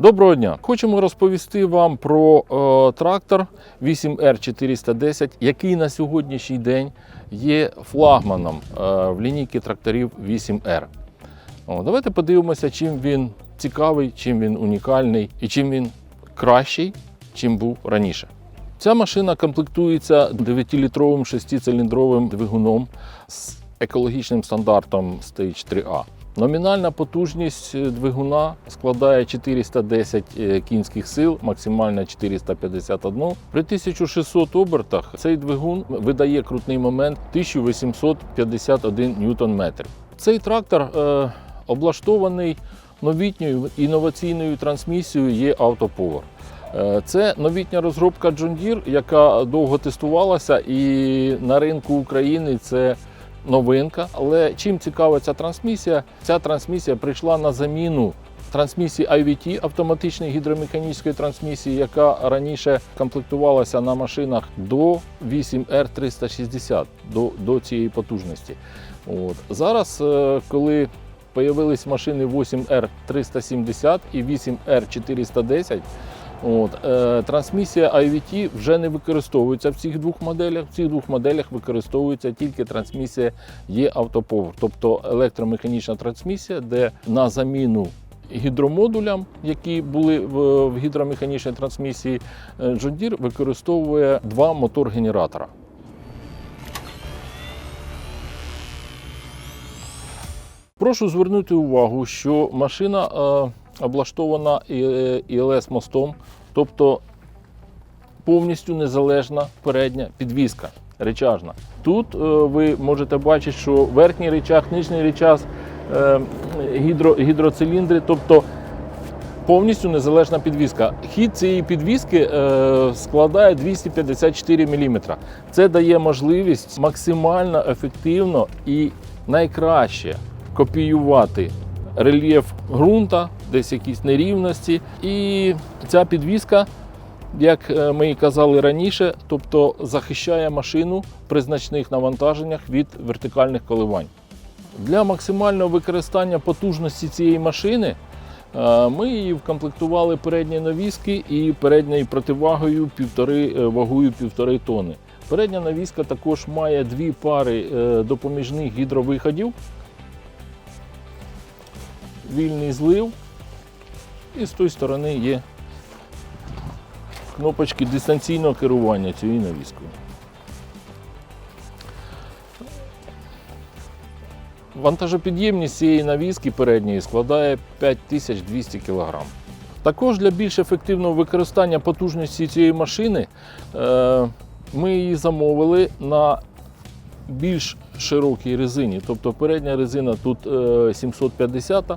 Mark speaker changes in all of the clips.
Speaker 1: Доброго дня! Хочемо розповісти вам про е, трактор 8R410, який на сьогоднішній день є флагманом е, в лінійці тракторів 8R. О, давайте подивимося, чим він цікавий, чим він унікальний і чим він кращий, чим був раніше. Ця машина комплектується 9-літровим 6-циліндровим двигуном з екологічним стандартом Stage 3A. Номінальна потужність е, двигуна складає 410 е, кінських сил, максимальна 451. При 1600 обертах цей двигун видає крутний момент 1851 ньютон-метр. Цей трактор е, облаштований новітньою інноваційною трансмісією є Автоповер. Е, Це новітня розробка John Deere, яка довго тестувалася, і на ринку України це новинка. Але чим цікава ця трансмісія? Ця трансмісія прийшла на заміну трансмісії IVT автоматичної гідромеханічної трансмісії, яка раніше комплектувалася на машинах до 8R360, до, до цієї потужності. От. Зараз, е, коли Появились машини 8R370 і 8R410. От, е, трансмісія IVT вже не використовується в цих двох моделях. В цих двох моделях використовується тільки трансмісія є автоповер, тобто електромеханічна трансмісія, де на заміну гідромодулям, які були в, в гідромеханічній трансмісії, е, John Deere використовує два мотор-генератора. Прошу звернути увагу, що машина е, облаштована ІЛС мостом, тобто повністю незалежна передня підвізка речажна. Тут е, ви можете бачити, що верхній речах, нижній речах, е, гідро, гідроциліндри, тобто повністю незалежна підвізка. Хід цієї підвізки е, складає 254 мм. Це дає можливість максимально ефективно і найкраще копіювати рельєф ґрунта, десь якісь нерівності. І ця підвізка, як е, ми і казали раніше, тобто захищає машину при значних навантаженнях від вертикальних коливань. Для максимального використання потужності цієї машини е, ми її вкомплектували передні навіски і передньою противагою півтори, е, вагою півтори тонни. Передня навіска також має дві пари допоміжних гідровиходів, вільний злив, і з тої сторони є кнопочки дистанційного керування цією навіскою. Вантажопідємність цієї навіски передньої складає 5200 кг. Також для більш ефективного використання потужності цієї машини е, ми її замовили на більш широкій резині. Тобто передня резина тут е, 750, е,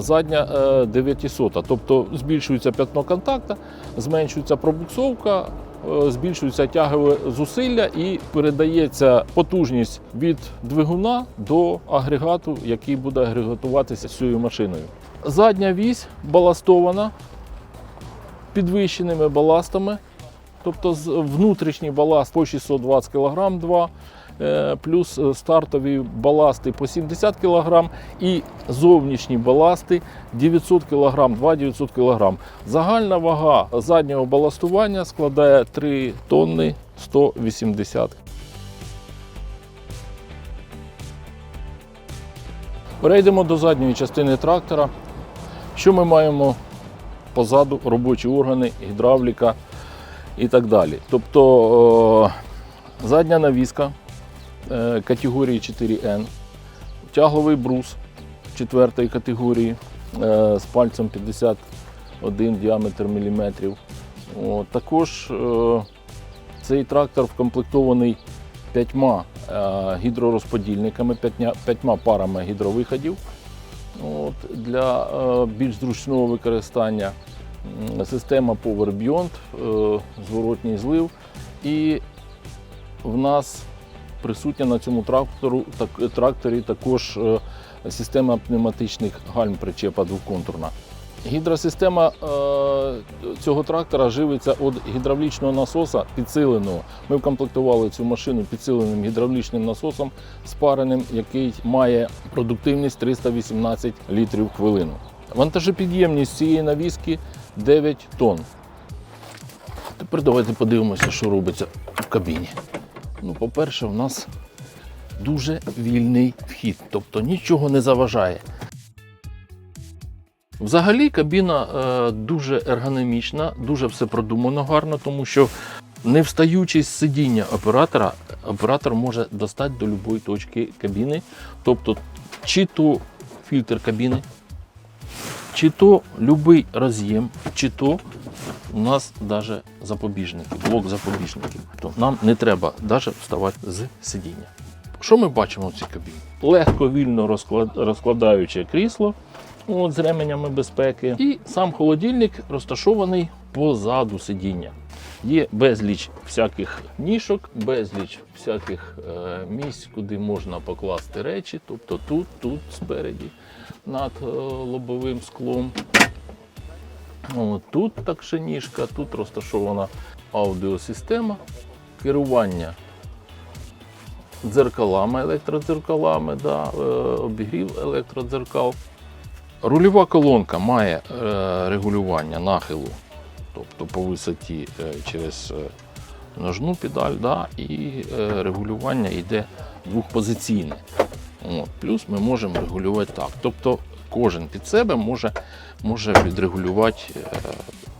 Speaker 1: задня е, 900. Тобто збільшується п'ятно контакта, зменшується пробуксовка, е, збільшується тягове зусилля і передається потужність від двигуна до агрегату, який буде агрегатуватися цією машиною. Задня вісь баластована підвищеними баластами. Тобто внутрішній баласт по 620 кг 2, е, плюс е, стартові баласти по 70 кг і зовнішні баласти 900 кг, 2 900 кг. Загальна вага заднього баластування складає 3 тонни 180 Перейдемо до задньої частини трактора. Що ми маємо позаду? Робочі органи, гідравліка і так далі. Тобто е, задня навіска е, категорії 4N, тягловий брус 4 категорії е, з пальцем 51 діаметр міліметрів. Також е, цей трактор вкомплектований п'ятьма е, гідророзподільниками, п'ятьма парами гідровиходів. От, для е, більш зручного використання система Power Beyond, е, зворотній злив. І в нас присутня на цьому трактору, так, тракторі також е, система пневматичних гальм причепа двоконтурна. Гідросистема е, цього трактора живиться від гідравлічного насоса підсиленого. Ми вкомплектували цю машину підсиленим гідравлічним насосом спареним, який має продуктивність 318 літрів хвилину. Вантажопідємність цієї навіски 9 тонн. Тепер давайте подивимося, що робиться в кабіні. Ну, по-перше, у нас дуже вільний вхід, тобто нічого не заважає. Взагалі кабіна е, дуже ергономічна, дуже все продумано гарно, тому що не встаючи з сидіння оператора, оператор може достати до будь-якої точки кабіни, тобто чи то фільтр кабіни, чи то будь-який роз'єм, чи то у нас навіть запобіжники, блок запобіжників. То нам не треба навіть вставати з сидіння. Що ми бачимо в цій кабіні? Легко, вільно розклад- розкладаюче крісло от, з ременями безпеки. І сам холодильник розташований позаду сидіння. Є безліч всяких нішок, безліч всяких е, місць, куди можна покласти речі. Тобто тут, тут спереді, над е, лобовим склом. От, тут так ще тут розташована аудіосистема, керування дзеркалами, електродзеркалами, да, е, обігрів електродзеркал. Рульова колонка має е, регулювання нахилу, тобто по висоті е, через ножну педаль, да, і регулювання йде двохпозиційне. От. Плюс ми можемо регулювати так. Тобто кожен під себе може, може відрегулювати е,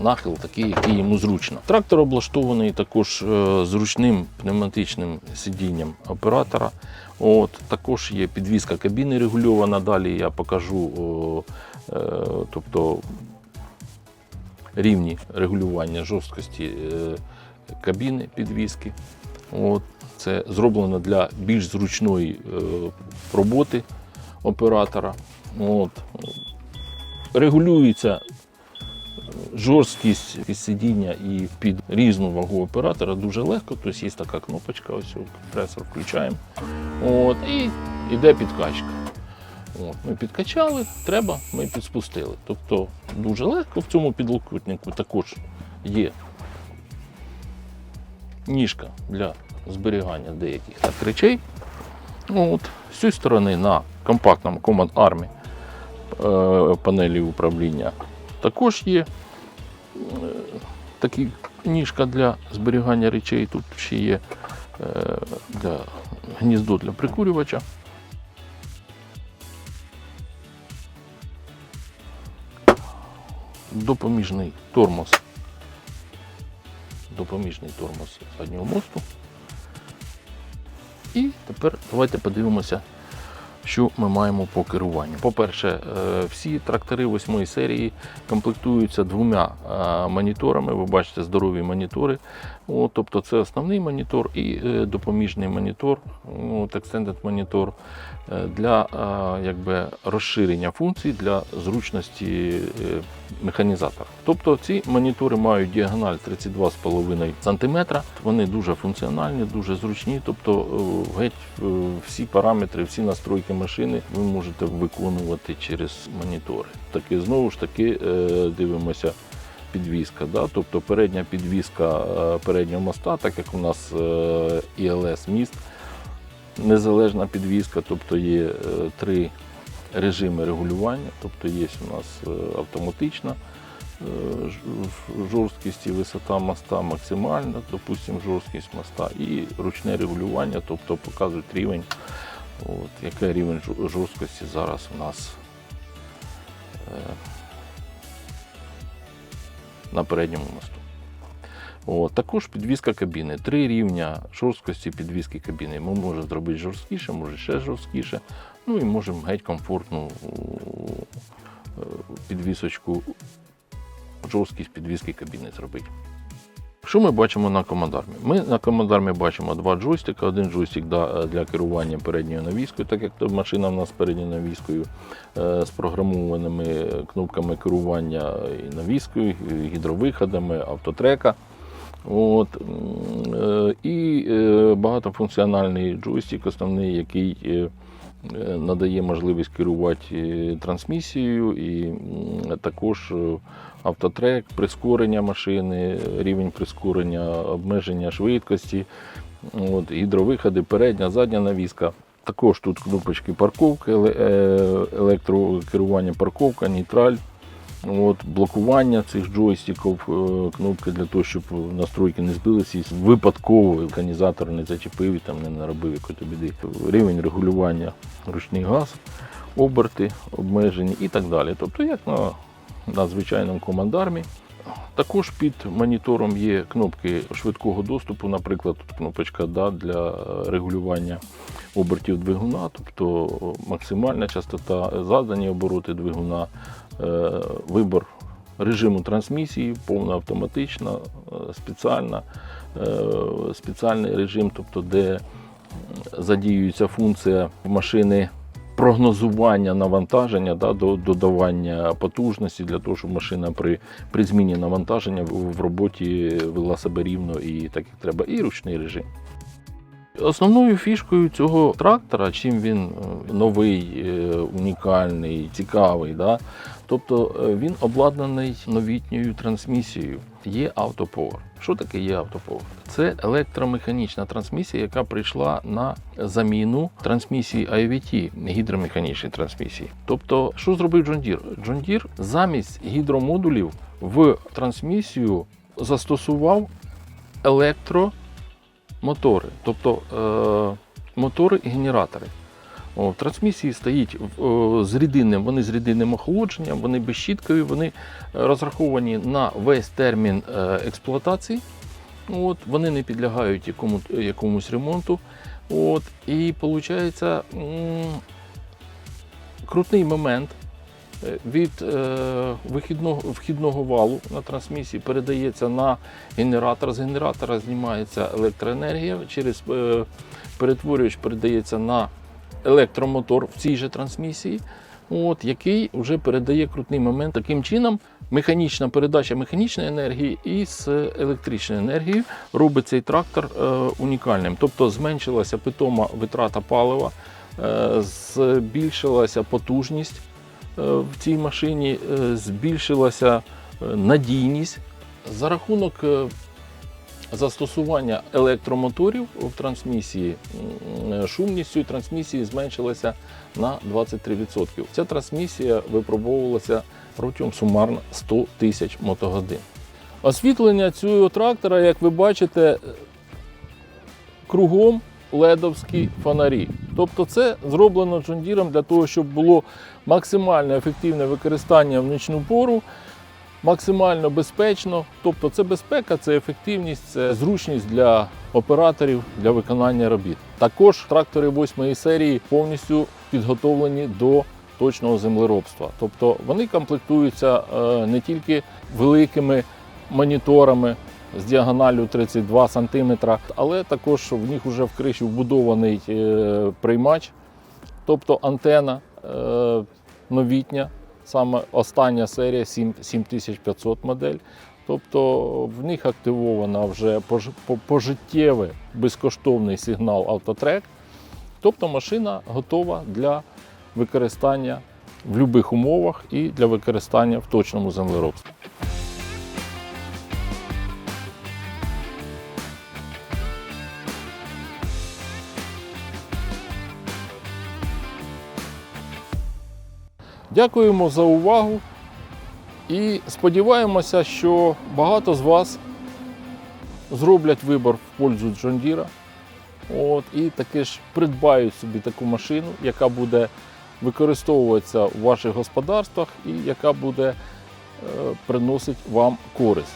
Speaker 1: нахил такий, який йому зручно. Трактор облаштований також е, зручним пневматичним сидінням оператора. От, також є підвізка кабіни регульована. Далі я покажу е, тобто, рівні регулювання жорсткості кабіни підвізки. От, це зроблено для більш зручної роботи оператора. От. Регулюється жорсткість сидіння і під різну вагу оператора дуже легко. Тобто є така кнопочка, ось компресор включаємо. От, і йде підкачка. От, ми підкачали, треба, ми підспустили. Тобто дуже легко в цьому підлокітнику також є ніжка для зберігання деяких речей. От, з цієї сторони на компактному Command Army е, панелі управління також є е, такі ніжка для зберігання речей. Тут ще є е, для гніздо для прикурювача. Допоміжний тормоз. Допоміжний тормоз заднього мосту. І тепер давайте подивимося, що ми маємо по керуванню. По-перше, е, всі трактори 8 серії комплектуються двома е, моніторами. Ви бачите здорові монітори. От, тобто це основний монітор і е, допоміжний монітор, от, Extended монітор для якби, розширення функцій для зручності механізатора. Тобто ці монітори мають діагональ 32,5 см. Вони дуже функціональні, дуже зручні. Тобто геть всі параметри, всі настройки машини ви можете виконувати через монітори. Таки знову ж таки е, дивимося. Підвізка, да? тобто передня підвізка е, переднього моста, так як у нас е, ІЛС міст, незалежна підвізка, тобто є три режими регулювання, тобто є у нас автоматична жорсткість і висота моста максимальна, допустимо, жорсткість моста, і ручне регулювання, тобто показують рівень, от, який рівень жорсткості зараз у нас е, на передньому мосту. От, також підвізка кабіни. Три рівня жорсткості підвізки кабіни. Ми можемо зробити жорсткіше, може ще жорсткіше. Ну і можемо геть комфортну е, підвісочку, жорсткість підвізки кабіни зробити. Що ми бачимо на командармі? Ми на командармі бачимо два джойстика. Один джойстик для керування передньою навіскою, так як машина в нас передньою навіскою, е, з програмованими кнопками керування і навіскою, гідровиходами, автотрека. От, е, і е, багатофункціональний джойстик, основний, який е, е, надає можливість керувати е, трансмісією, і також е, автотрек, прискорення машини, рівень прискорення, обмеження швидкості, от, гідровиходи, передня, задня навіска. Також тут кнопочки парковки, е, електрокерування парковка, нейтраль. От, блокування цих джойстиків, е, кнопки для того, щоб настройки не збилися, і випадково організатор не зачепив і там не наробив якої біди. Рівень регулювання ручний газ, оберти обмежені і так далі. Тобто, як на, на звичайному командармі. Також під монітором є кнопки швидкого доступу, наприклад, тут кнопочка да, для е, регулювання обертів двигуна, тобто максимальна частота, задані обороти двигуна, е, вибор режиму трансмісії, повна автоматична, е, спеціальна, е, спеціальний режим, тобто де задіюється функція машини прогнозування навантаження, да, до додавання потужності для того, щоб машина при, при зміні навантаження в, в роботі вела себе рівно і так як треба, і ручний режим. Основною фішкою цього трактора, чим він е, новий, е, унікальний, цікавий, да? тобто е, він обладнаний новітньою трансмісією. Є автоповер. Що таке є автоповер? Це електромеханічна трансмісія, яка прийшла на заміну трансмісії IVT, гідромеханічній трансмісії. Тобто, що зробив John Deere? John Deere замість гідромодулів в трансмісію застосував електро мотори, тобто е, мотори і генератори. О, в трансмісії стоїть о, з рідинним, вони з рідинним охолодженням, вони безщіткові, вони е, розраховані на весь термін е, експлуатації. От, вони не підлягають якому, якомусь ремонту. От, і виходить крутний момент від е, вихідного, вхідного валу на трансмісії передається на генератор. З генератора знімається електроенергія, через е, перетворювач передається на електромотор в цій же трансмісії, от, який вже передає крутний момент. Таким чином, механічна передача механічної енергії із електричною енергією робить цей трактор е, унікальним. Тобто зменшилася питома витрата палива, е, збільшилася потужність е, в цій машині, е, збільшилася е, надійність за рахунок. е, Застосування електромоторів в трансмісії цієї трансмісії зменшилася на 23%. Ця трансмісія випробовувалася протягом сумарно 100 тисяч мотогодин. Освітлення цього трактора, як ви бачите, кругом ледовські фонарі. Тобто це зроблено джондіром для того, щоб було максимально ефективне використання в нічну пору, максимально безпечно. Тобто це безпека, це ефективність, це зручність для операторів для виконання робіт. Також трактори 8 серії повністю підготовлені до точного землеробства. Тобто вони комплектуються е, не тільки великими моніторами з діагоналю 32 см, але також в них вже в криші вбудований е, приймач, тобто антена е, новітня, саме остання серія 7500 модель. Тобто в них активовано вже пожиттєвий безкоштовний сигнал автотрек. Тобто машина готова для використання в будь-яких умовах і для використання в точному землеробстві. Дякуємо за увагу і сподіваємося, що багато з вас зроблять вибір в пользу Deere. От, і таки ж придбають собі таку машину, яка буде використовуватися у ваших господарствах і яка буде е, приносити вам користь.